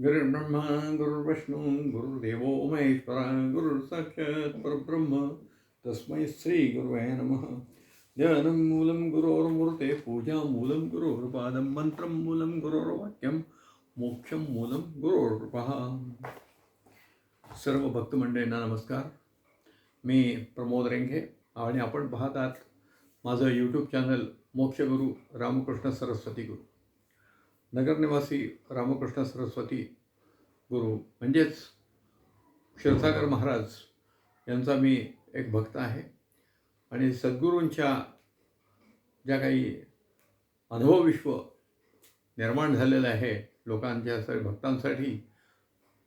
गुरुर्ब्रह्मा गुरुर्विष्णू गुरुर्देव महेश्वरा गुरुर्साक्षात परब्रह्म तस्मै श्री गुरुवे नमः ध्यानं मूलं गुरोर्मूर्ते पूजा मूलं गुरोर्पादं मंत्रं मूलं गुरोर्वाक्यं मोक्षं मूलं गुरोर्पहा सर्व भक्तमंडळींना नमस्कार मी प्रमोद रेंगे आणि आपण पाहतात माझं यूट्यूब चॅनल मोक्षगुरू रामकृष्ण सरस्वती गुरु नगरनिवासी रामकृष्ण सरस्वती गुरु म्हणजेच क्षीरसागर महाराज यांचा मी एक भक्त आहे. आणि सद्गुरूंच्या ज्या काही अनुभवविश्व निर्माण झालेलं आहे लोकांच्या सर्व भक्तांसाठी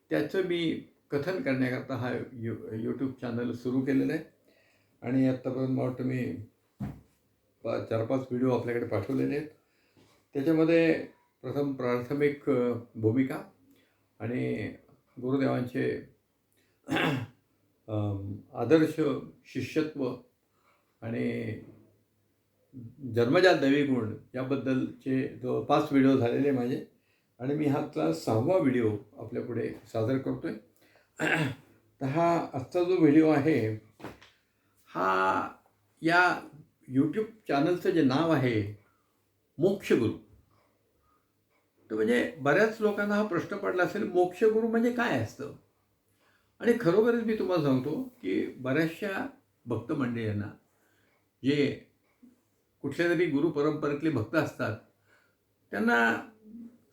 त्याचं मी कथन करण्याकरता हा यू यूट्यूब चॅनल सुरू केलेलं आहे. आणि आत्तापर्यंत मला वाटतं मी पा चार पाच व्हिडिओ आपल्याकडे पाठवलेले आहेत. त्याच्यामध्ये प्रथम प्राथमिक भूमिका आणि गुरुदेवांचे आदर्श शिष्यत्व आणि जन्मजात दैवी गुण याबद्दलचे जो पाच व्हिडिओ झालेले माझे. आणि मी हा हातला सहावा व्हिडिओ आपल्यापुढे सादर करतो आहे तर हा आजचा जो व्हिडिओ आहे हा या यूट्यूब चॅनलचं जे नाव आहे मोक्षगुरू. तर म्हणजे बऱ्याच लोकांना हा प्रश्न पडला असेल मोक्षगुरू म्हणजे काय असतं? आणि खरोखरच मी तुम्हाला सांगतो की बऱ्याचशा भक्त मंडळींना जे कुठल्या तरी गुरु परंपरेतले भक्त असतात त्यांना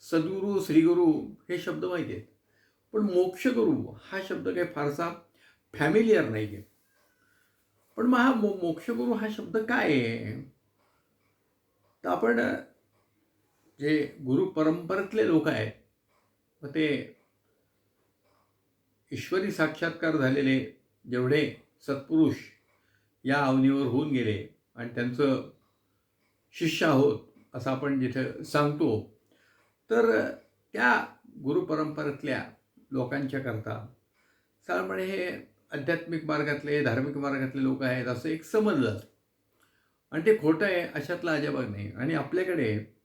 सद्गुरू श्रीगुरू हे शब्द माहिती आहेत. पण मोक्षगुरू हा शब्द काही फारसा फॅमिलियर नाही आहे. पण मग हा मो मोक्षगुरू हा शब्द काय आहे? तर आपण जे गुरु परंपरेतले लोक आहेत मग ते ईश्वरी साक्षात्कार झालेले जेवढे सत्पुरुष या अवनीवर होऊन गेले आणि त्यांचं शिष्य आहोत असं आपण जिथं सांगतो तर त्या गुरुपरंपरेतल्या लोकांच्या करता साधारणपणे हे आध्यात्मिक मार्गातले धार्मिक मार्गातले लोक आहेत असं एक समजलं. आणि ते खोटं आहे अशातला अजाबाग नाही. आणि आपल्याकडे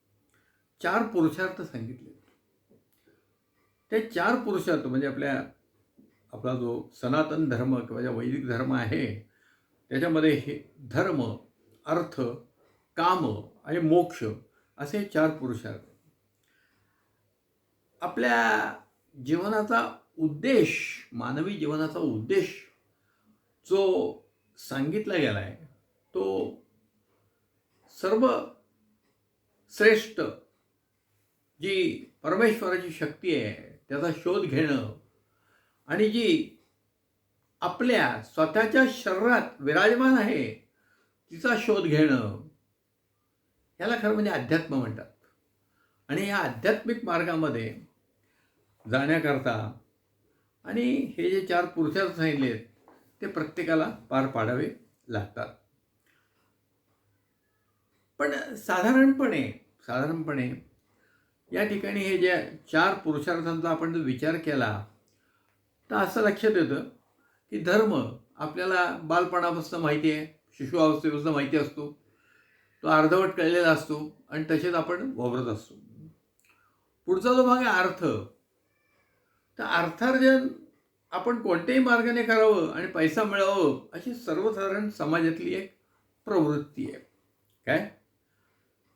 चार पुरुषार्थ सांगितले. ते चार पुरुषार्थ म्हणजे आपल्या आपला जो सनातन धर्म किंवा ज्या वैदिक धर्म आहे त्याच्यामध्ये हे धर्म अर्थ काम आणि मोक्ष असे चार पुरुषार्थ. आपल्या जीवनाचा उद्देश मानवी जीवनाचा उद्देश जो सांगितला गेला आहे तो सर्व श्रेष्ठ जी परमेश्वराची शक्ती आहे त्याचा शोध घेणं आणि जी आपल्या स्वतःच्या शरीरात विराजमान आहे तिचा शोध घेणं याला खरं म्हणजे अध्यात्म म्हणतात. आणि या आध्यात्मिक मार्गामध्ये जाण्याकरता आणि हे जे चार पुरुषार्थ सांगितले ते प्रत्येकाला पार पाडावे लागतात. पण साधारणपणे साधारणपणे या ठिकाणी हे ज्या चार पुरुषार्थांचा आपण जर विचार केला तर असं लक्षात येतं की धर्म आपल्याला बालपणापासून माहिती आहे शिशु अवस्थेपासून माहिती असतो. तो अर्धवट कळलेला असतो आणि तसेच आपण वावरत असतो. पुढचा जो भाग आहे अर्थ. तर अर्थार्जन आपण कोणत्याही मार्गाने करावं आणि पैसा मिळावं अशी सर्वसाधारण समाजातली एक प्रवृत्ती आहे. काय?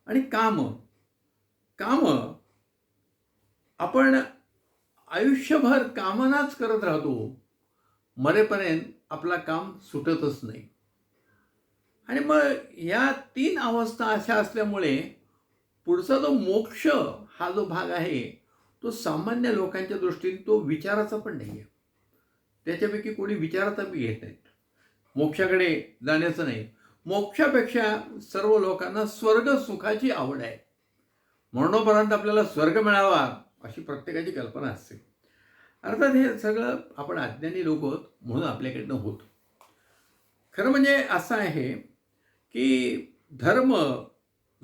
आणि काम. काम आपण आयुष्यभर कामनाच करत राहतो मरेपर्यंत आपला काम सुटतच नाही. आणि मग या तीन अवस्था अशा असल्यामुळे पुढचा जो मोक्ष हा जो भाग आहे तो सामान्य लोकांच्या दृष्टीने तो विचाराचा पण नाही आहे. त्याच्यापैकी कोणी विचाराचा बी घेत नाहीत. मोक्षाकडे जाण्याचं नाही. मोक्षापेक्षा सर्व लोकांना स्वर्ग सुखाची आवड आहे. म्हणूनपर्यंत आपल्याला स्वर्ग मिळावा अशी प्रत्येकाची कल्पना असते. अर्थात हे सगळं आपण अज्ञानी लोक आहोत म्हणून आपल्याकडनं होत. खरं म्हणजे असं आहे की धर्म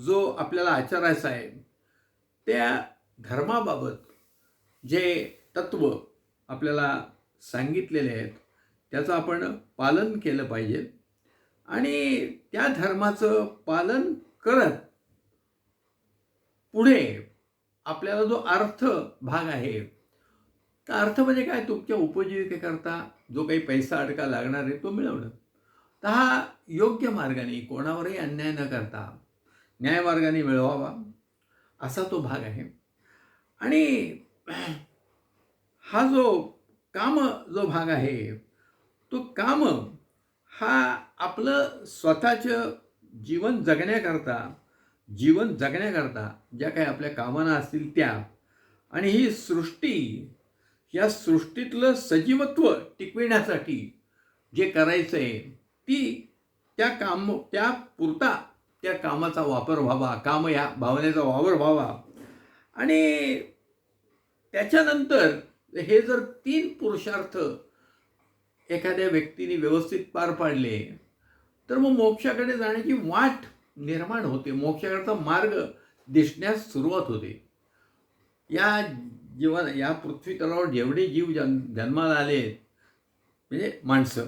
जो आपल्याला आचरायचा आहे त्या धर्माबाबत जे तत्व आपल्याला सांगितलेले आहेत त्याचं आपण पालन केलं पाहिजे. आणि त्या धर्माचं पालन करत पुढे आपल्याला जो अर्थ भाग आहे तर अर्थ म्हणजे काय? तुमच्या उपजीविकेकरता जो काही पैसा अडका लागणार आहे तो मिळवणं. तर हा योग्य मार्गाने कोणावरही अन्याय न करता न्यायमार्गाने मिळवावा. असा तो भाग आहे. आणि हा जो काम जो भाग आहे तो काम हा आपलं स्वतःचं जीवन जगण्याकरता जीवन जगण्याकरता ज्या काही आपल्या कामना असतील त्या. आणि ही सृष्टी या सृष्टीतलं सजीवत्व टिकविण्यासाठी जे करायचं आहे ती त्या काम त्या पुरता त्या कामाचा वापर व्हावा काम या भावनेचा वावर व्हावा. आणि त्याच्यानंतर हे जर तीन पुरुषार्थ एखाद्या व्यक्तीने व्यवस्थित पार पाडले तर मग मोक्षाकडे जाण्याची वाट निर्माण होते. मोक्षाकडचा मार्ग दिसण्यास सुरुवात होते. या जीवन या पृथ्वी तलावर जेवढे जीव जन जन्माला आले म्हणजे माणसं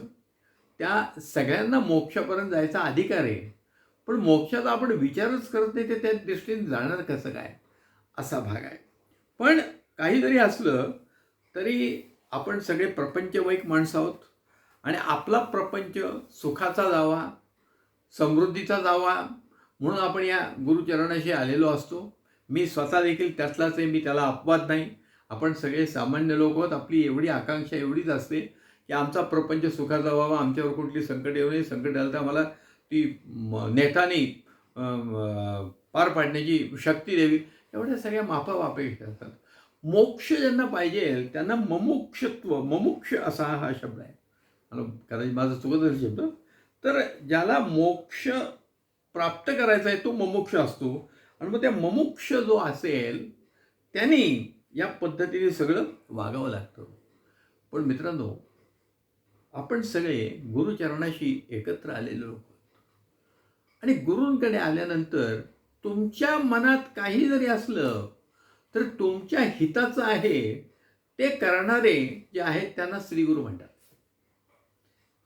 त्या सगळ्यांना मोक्षापर्यंत जायचा अधिकार आहे. पण मोक्षाचा आपण विचारच करत नाही ते त्या दृष्टीने जाणार कसं काय? असा भाग आहे. पण काही जरी असलं तरी आपण सगळे प्रपंचवैक माणसं आहोत. आणि आपला प्रपंच सुखाचा जावा समृद्धीचा जावा म्हणून आपण या गुरुचरणाशी आलेलो असतो. मी स्वतः देखील त्यातलाच आहे मी त्याला अपवाद नाही. आपण सगळे सामान्य लोक आहोत आपली एवढी आकांक्षा एवढीच असते की आमचा प्रपंच सुखाचा व्हावा आमच्यावर कुठली संकट येऊ नये संकट आलं तर आम्हाला ती नेताने पार पाडण्याची शक्ती द्यावी. एवढ्या सगळ्या मापा अपेक्षा असतात. मोक्ष ज्यांना पाहिजे त्यांना ममोक्षत्व ममुक्ष असा हा शब्द आहे. मला कदाचित माझा चुकत शब्द. तर ज्याला मोक्ष प्राप्त करायचा आहे तो ममोक्ष असतो. आणि मग त्या ममोक्ष जो असेल त्यांनी या पद्धतीने सगळं वागावं लागतं. पण मित्रांनो आपण सगळे गुरुचरणाशी एकत्र आलेलो आणि गुरूंकडे आल्यानंतर तुमच्या मनात काही जरी असलं तर तुमच्या हिताचं आहे ते करणारे जे आहेत त्यांना श्रीगुरु म्हणतात.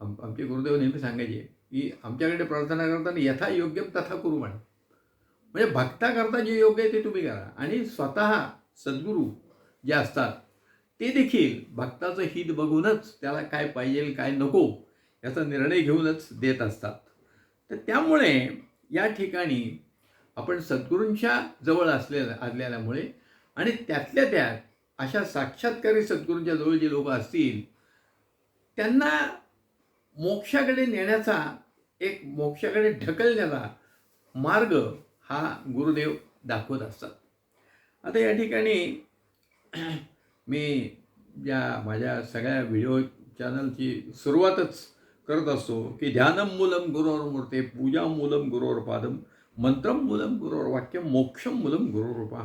आम आमचे गुरुदेव नेहमी सांगायचे की आमच्याकडे प्रार्थना करताना यथा योग्य तथा करू म्हण. म्हणजे भक्ताकरता जे योग्य आहे ते तुम्ही करा. आणि स्वतः सद्गुरू जे असतात ते देखील भक्ताचं हित बघूनच त्याला काय पाहिजे काय नको याचा निर्णय घेऊनच देत असतात. तर त्यामुळे या ठिकाणी आपण सद्गुरूंच्या जवळ असलेल्या असलेल्यामुळे आणि त्यातल्या त्यात अशा साक्षात्कारी सद्गुरूंच्या जवळ जे लोक असतील त्यांना मोक्षाकडे नेण्याचा एक मोक्षाकडे ढकलण्याचा मार्ग हा गुरुदेव दाखवत असतात. आता या ठिकाणी मी या माझ्या सगळ्या व्हिडिओ चॅनलची सुरुवातच करत असतो की ध्यानम मूलम गुरुवर मूर्ते पूजा मूलम गुरोर पादम मंत्रम मूलम गुरुवर वाक्य मोक्षम मूलम गुरोरूपा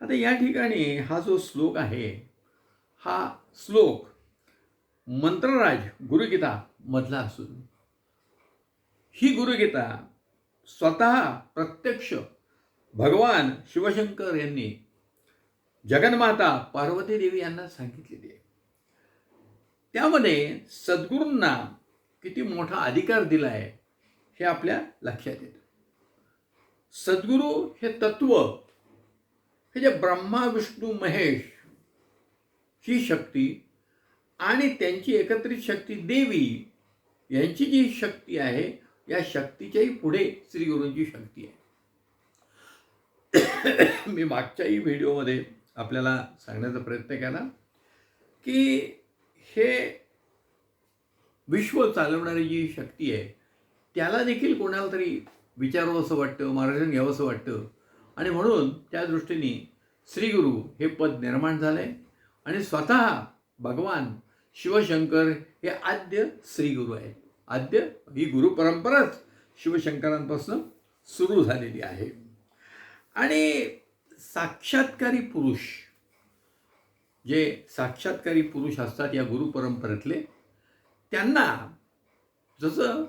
आता या ठिकाणी हा जो श्लोक आहे हा श्लोक मंत्रराज गुरुगीता मधला असून. ही गुरुगीता स्वतः प्रत्यक्ष भगवान शिवशंकर यांनी जगन्माता पार्वती देवी यांना सांगितलेली आहे. त्यामध्ये सद्गुरूंना किती मोठा अधिकार दिला आहे हे आपल्या लक्षात येतं. सद्गुरू हे तत्व हे जे ब्रह्मा विष्णू महेश ही शक्ती आणि त्यांची एकत्रित शक्ती देवी यांची जी शक्ती आहे या शक्तीच्याही पुढे श्री गुरुंची शक्ती आहे. मी मागच्याही व्हिडिओमध्ये आपल्याला सांगण्याचा प्रयत्न केला की हे विश्व चालवणारी जी शक्ती आहे त्याला देखील कोणाला तरी विचारावं असं वाटतं मार्गदर्शन घ्यावं असं वाटतं. आणि म्हणून त्या दृष्टीने श्रीगुरू हे पद निर्माण झालं आहे आणि स्वतः भगवान शिवशंकर हे आद्य श्रीगुरू आहेत आद्य ही गुरु परंपराच शिवशंकरांपासून सुरू झालेली आहे. आणि साक्षात्कारी पुरुष जे साक्षात्कारी पुरुष असतात या गुरु परंपरेतले त्यांना जसं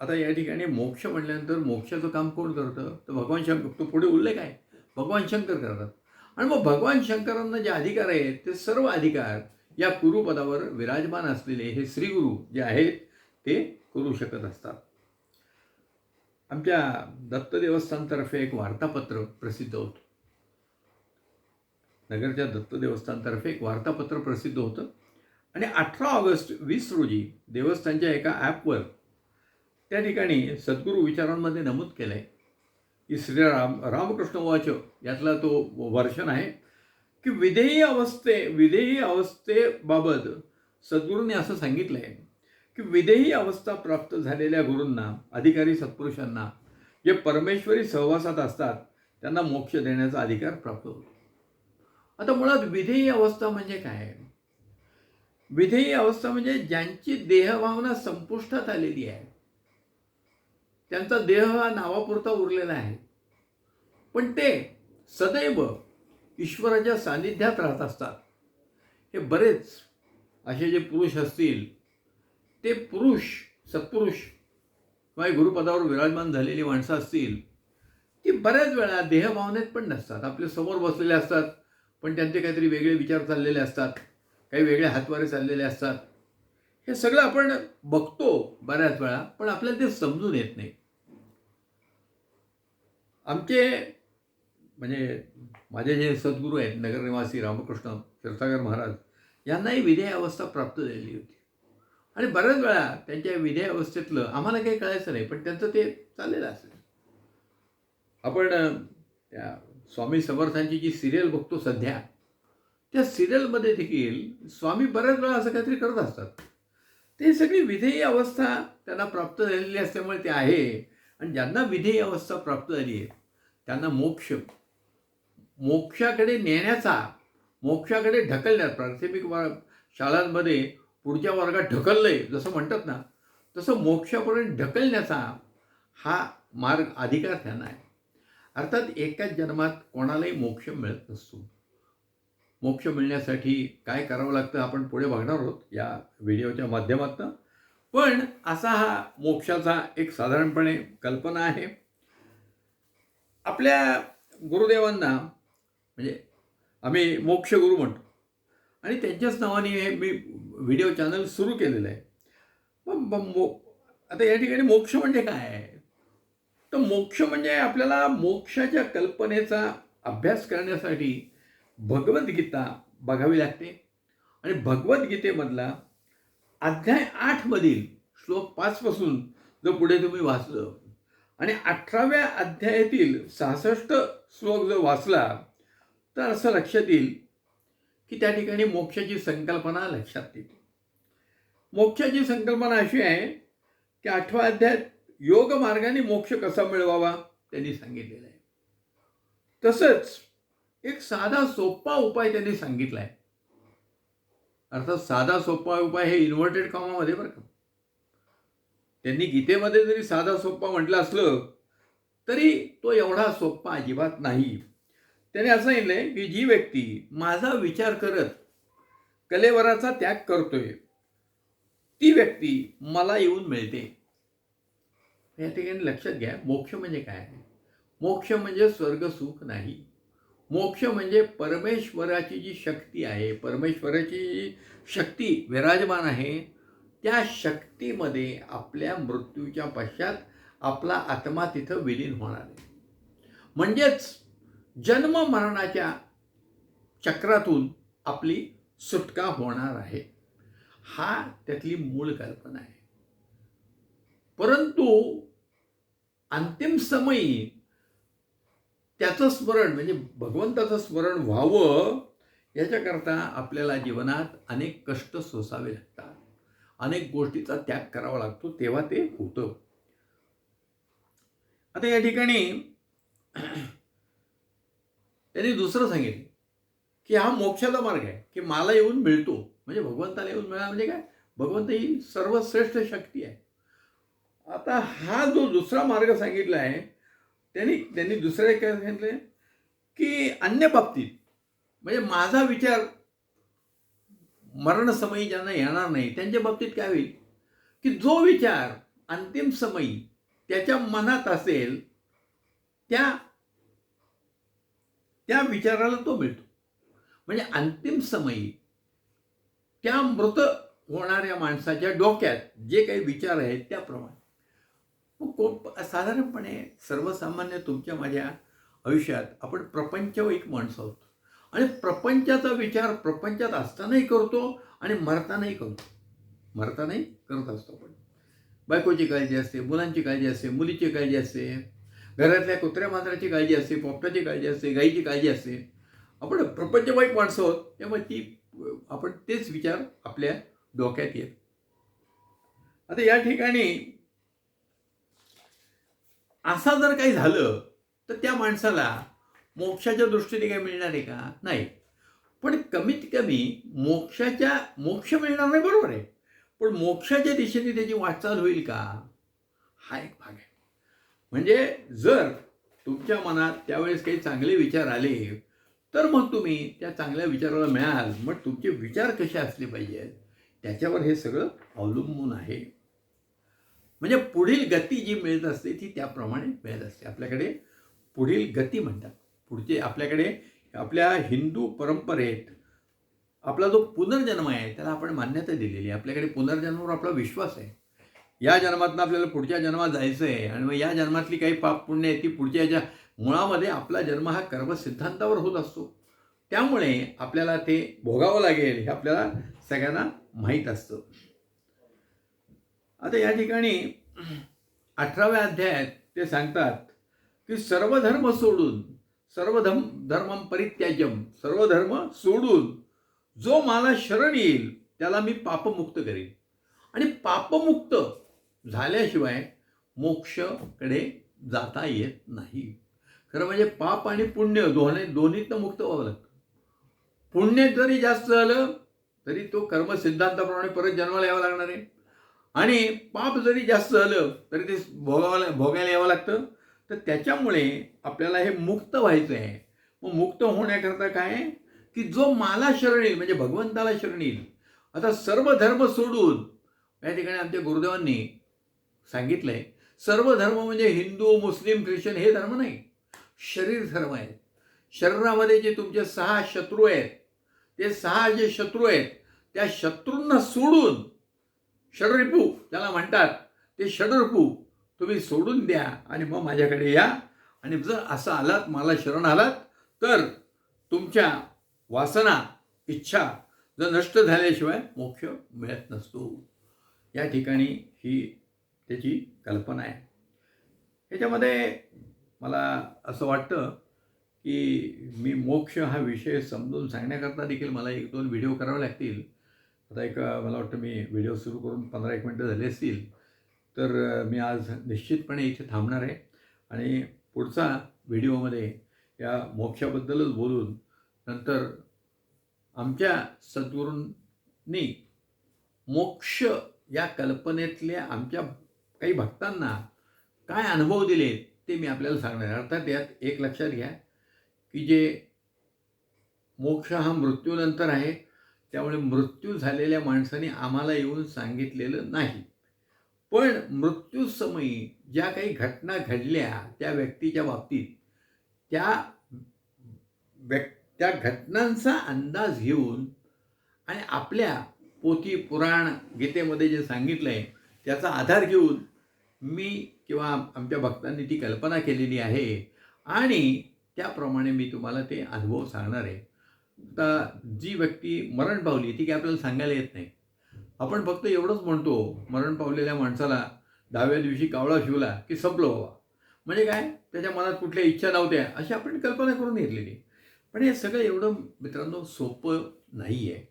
आता या ठिकाणी मोक्ष म्हटल्यानंतर मोक्षाचं काम कोण करतं? तर भगवान शंकर. तो पुढे उल्लेख आहे भगवान शंकर करतात. आणि मग भगवान शंकरांना जे अधिकार आहेत ते सर्व अधिकार या कुरुपदावर विराजमान असलेले हे श्रीगुरू जे आहेत ते करू शकत असतात. आमच्या दत्त देवस्थानतर्फे एक वार्तापत्र प्रसिद्ध होतं. नगरच्या दत्त देवस्थानतर्फे एक वार्तापत्र प्रसिद्ध होतं. आणि अठरा ऑगस्ट वीस रोजी देवस्थानच्या एका ॲपवर त्या ठिकाणी सद्गुरू विचारांमध्ये नमूद केलं आहे की श्रीराम रामकृष्ण वाच यातला तो वर्षन आहे. की विधेयी अवस्थे विधेयी अवस्थेबाबत सद्गुरूंनी असं सांगितलं आहे की विधेयी अवस्था प्राप्त झालेल्या गुरूंना अधिकारी सत्पुरुषांना जे परमेश्वरी सहवासात असतात त्यांना मोक्ष देण्याचा अधिकार प्राप्त होतो. आता मुळात विधेयी अवस्था म्हणजे काय? विधेयी अवस्था म्हणजे ज्यांची देहभावना संपुष्टात आलेली आहे. त्यांचा देह हा नावापुरता उरलेला आहे. पण ते सदैव ईश्वराच्या सान्निध्यात राहत असतात. हे बरेच असे जे पुरुष असतील ते पुरुष सत्पुरुष किंवा गुरुपदावर विराजमान झालेली माणसं असतील ती बऱ्याच वेळा देहभावनेत पण नसतात. आपल्यासमोर बसलेले असतात पण त्यांचे काहीतरी वेगळे विचार चाललेले असतात काही वेगळे हातवारे चाललेले असतात. हे सगळं आपण बघतो बऱ्याच वेळा पण आपल्याला ते समजून येत नाही. आमचे म्हणजे माझे जे सद्गुरू आहेत नगरनिवासी रामकृष्ण क्षीरसागर महाराज यांनाही विधेय अवस्था प्राप्त झालेली होती. आणि बऱ्याच वेळा त्यांच्या विधेय अवस्थेतलं आम्हाला काही कळायचं नाही पण त्यांचं ते चाललेलं असेल. आपण त्या स्वामी समर्थांची जी सिरियल बघतो सध्या त्या सिरियलमध्ये देखील स्वामी बऱ्याच वेळा असं काहीतरी करत असतात. ते सगळी विधेयी अवस्था त्यांना प्राप्त झालेली असल्यामुळे ते आहे आणि ज्यांना विधेयी अवस्था प्राप्त झाली आहे त्यांना मोक्ष मोक्षाकडे नेण्याचा मोक्षाकडे ढकलण्यात प्राथमिक वा शाळांमध्ये पुढच्या वर्गात ढकललंय जसं म्हणतात ना तसं मोक्षापर्यंत ढकलण्याचा हा मार्ग अधिकार त्यांना आहे. अर्थात एकाच जन्मात कोणालाही मोक्ष मिळत नसतो. मोक्ष मिळण्यासाठी काय करावं लागतं आपण पुढे बघणार आहोत या व्हिडिओच्या माध्यमातून. पण असा हा मोक्षाचा एक साधारणपणे कल्पना आहे. आपल्या गुरुदेवांना म्हणजे आम्ही मोक्ष गुरु म्हणतो. आणि त्यांच्याच नावाने हे मी व्हिडिओ चॅनल सुरू केलेलं आहे. मग मो आता या ठिकाणी मोक्ष म्हणजे काय? आहे तर मोक्ष म्हणजे आपल्याला मोक्षाच्या कल्पनेचा अभ्यास करण्यासाठी भगवद्गीता बघावी लागते. आणि भगवद्गीतेमधला अध्याय आठमधील श्लोक पाचपासून जर पुढे तुम्ही वाचलं. आणि अठराव्या अध्यायातील सहासष्ट श्लोक जर वाचला तर असं लक्षात येईल की त्या ठिकाणी मोक्षाची संकल्पना लक्षात येते. मोक्षाची संकल्पना अशी आहे की आठव्या अध्यायात योग मार्गाने मोक्ष कसा मिळवावा? त्यांनी सांगितलेलं आहे. तसंच एक साधा सोपा उपाय त्यांनी सांगितला आहे अर्थात साधा सोपा उपाय हे इन्व्हर्टेड कॉमामध्ये बरं का. त्यांनी गीतेमध्ये जरी साधा सोपा म्हटलं असलं तरी तो एवढा सोपा अजिबात नाही. त्याने असं सांगितलंय की जी व्यक्ती माझा विचार करत कलेवराचा त्याग करतोय ती व्यक्ती मला येऊन मिळते. या ठिकाणी लक्षात घ्या मोक्ष म्हणजे काय? मोक्ष म्हणजे स्वर्ग सुख नाही. मोक्ष म्हणजे परमेश्वराची जी शक्ती आहे परमेश्वराची जी शक्ती विराजमान आहे त्या शक्तीमध्ये आपल्या मृत्यूच्या पश्चात आपला आत्मा तिथं विलीन होणार आहे. म्हणजेच जन्म मरणाच्या चक्रातून आपली सुटका होणार आहे. हा त्यातली मूळ कल्पना आहे. परंतु अंतिम समयी त्याचं स्मरण म्हणजे भगवंताचं स्मरण व्हावं याच्याकरता आपल्याला जीवनात अनेक कष्ट सोसावे लागतात. अनेक गोष्टीचा त्याग करावा लागतो तेव्हा ते होतं. आता या ठिकाणी त्यांनी दुसरं सांगितलं की हा मोक्षाचा मार्ग आहे की मला येऊन मिळतो. म्हणजे भगवंताला येऊन मिळा म्हणजे काय? भगवंत ही सर्वश्रेष्ठ शक्ती आहे. आता हा जो दुसरा मार्ग सांगितला आहे त्यांनी त्यांनी दुसरं काय सांगितलं की अन्य बाबतीत म्हणजे माझा विचार मरणसमयी ज्यांना येणार नाही त्यांच्या बाबतीत काय होईल? की जो विचार अंतिम समयी त्याच्या मनात असेल त्या त्या विचाराला तो मिळतो. म्हणजे अंतिम समयी त्या मृत होणाऱ्या माणसाच्या डोक्यात जे काही विचार आहेत त्याप्रमाणे. मग को साधारणपणे सर्वसामान्य तुमच्या माझ्या आयुष्यात आपण प्रपंचवैक माणसं आहोत. आणि प्रपंचाचा विचार प्रपंचात असतानाही करतो आणि मरतानाही करतो. मरतानाही करत असतो आपण. बायकोची काळजी असते मुलांची काळजी असते मुलीची काळजी असते. घरातल्या कुत्र्या मांजराची काळजी असते पोपटाची काळजी असते गाईची काळजी असते. आपण प्रपंचवाईक माणसं आहोत त्यामुळे ती आपण तेच विचार आपल्या डोक्यात येत. आता या ठिकाणी असा जर काही झालं तर त्या माणसाला मोक्षाच्या दृष्टीने काही मिळणार आहे का? नाही. पण कमीत कमी मोक्षाच्या मोक्ष मिळणार नाही बरोबर आहे. पण मोक्षाच्या दिशेने त्याची वाटचाल होईल का? हा एक भाग आहे. म्हणजे जर तुमच्या मनात त्यावेळेस काही चांगले विचार आले तर मग तुम्ही त्या चांगल्या विचाराला मिळाल. मग तुमचे विचार कसे असले पाहिजेत त्याच्यावर हे सगळं अवलंबून आहे. म्हणजे पुढील गती जी मिळत असते ती त्याप्रमाणे मिळत असते. आपल्याकडे पुढील गती म्हणतात. पुढचे आपल्याकडे आपल्या हिंदू परंपरेत आपला जो पुनर्जन्म आहे त्याला आपण मान्यता दिलेली आहे. आपल्याकडे पुनर्जन्मावर आपला विश्वास आहे. या जन्मातून आपल्याला पुढच्या जन्मात जायचं आहे आणि मग या जन्मातली काही पाप पुण्य आहे ती पुढच्या याच्या मुळामध्ये आपला जन्म हा कर्मसिद्धांतावर होत असतो. त्यामुळे आपल्याला ते भोगावं लागेल हे आपल्याला सगळ्यांना माहीत असतं. आता या ठिकाणी अठराव्या अध्यायात ते सांगतात की सर्व धर्म सोडून सर्व धर्म धर्म परित्याज्यम सर्व धर्म सोडून जो मला शरण येईल त्याला मी पापमुक्त करीन. आणि पापमुक्त झाल्याशिवाय मोक्षकडे जाता येत नाही. खरं म्हणजे पाप आणि पुण्य दोन्ही दोन्हीतनं मुक्त व्हावं लागतं. पुण्य जरी जास्त झालं तरी तो कर्म सिद्धांताप्रमाणे परत जन्माला यावं लागणार आहे. आणि पाप जरी जास्त झालं तरी ते भोगावं भोगायला यावं लागतं. तर त्याच्यामुळे आपल्याला हे मुक्त व्हायचं आहे. मग मुक्त होण्याकरता काय? की जो मला शरण येईल म्हणजे भगवंताला शरण येईल. आता सर्व धर्म सोडून या ठिकाणी आमच्या गुरुदेवांनी सांगितलंय. सर्व धर्म म्हणजे हिंदू मुस्लिम ख्रिश्चन हे धर्म नाही. शरीर धर्म आहेत. शरीरामध्ये जे तुमचे सहा शत्रू आहेत ते सहा जे शत्रू आहेत त्या शत्रूंना सोडून षडरिपू त्याला म्हणतात ते षडरिपू तुम्ही सोडून द्या आणि मग माझ्याकडे या. आणि जर असं आलात मला शरण आलात तर तुमच्या वासना इच्छा जर नष्ट झाल्याशिवाय मोक्ष मिळत नसतो. या ठिकाणी ही त्याची कल्पना आहे. याच्यामध्ये मला असं वाटतं की मी मोक्ष हा विषय समजून सांगण्याकरता देखील मला एक दोन व्हिडिओ करावे लागतील. आता एक मला वाटतं मी व्हिडिओ सुरू करून पंधरा एक मिनटं झाली असतील तर मी आज निश्चितपणे इथे थांबणार आहे. आणि पुढचा व्हिडिओमध्ये या मोक्षाबद्दलच बोलून नंतर आमच्या सद्गुरूंनी मोक्ष या कल्पनेतल्या आमच्या काही भक्तांना काय अनुभव दिले ते मी आपल्याला सांगणार अर्थात यात एक लक्षात घ्या की जे मोक्ष हा मृत्यूनंतर आहे त्यामुळे मृत्यू झालेल्या माणसाने आम्हाला येऊन सांगितलेलं नाही. पण मृत्यूसमयी ज्या काही घटना घडल्या त्या व्यक्तीच्या बाबतीत त्या व्यक् त्या घटनांचा अंदाज घेऊन आणि आपल्या पोथी पुराण गीतेमध्ये जे सांगितलं आहे त्याचा आधार घेऊन मी किंवा आमच्या भक्तांनी ती कल्पना केलेली आहे. आणि त्याप्रमाणे मी तुम्हाला ते अनुभव सांगणार आहे. आता जी व्यक्ती मरण पावली ती काय आपल्याला सांगायला येत नाही. आपण फक्त एवढंच म्हणतो मरण पावलेल्या माणसाला दहाव्या दिवशी कावळा शिवला की संपलो बाबा. म्हणजे काय? त्याच्या मनात कुठल्या इच्छा नव्हत्या अशी आपण कल्पना करून घेतलेली. पण हे सगळं एवढं मित्रांनो सोपं नाही आहे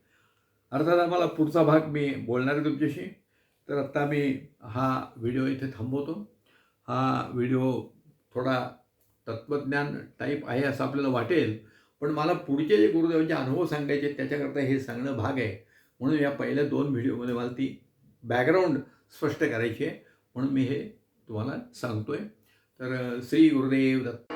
अर्थात आम्हाला पुढचा भाग मी बोलणार आहे तुमच्याशी. तर आत्ता मी हा व्हिडिओ इथे थांबवतो. हा व्हिडिओ थोडा तत्त्वज्ञान टाईप आहे असं आपल्याला वाटेल. पण मला पुढचे जे गुरुदेवांचे अनुभव सांगायचे आहेत, त्याच्याकरता हे सांगणं भाग आहे. म्हणून या पहिल्या दोन व्हिडिओमध्ये मला ती बॅकग्राऊंड स्पष्ट करायची आहे. म्हणून मी हे तुम्हाला सांगतो आहे तर श्री गुरुदेव दत्त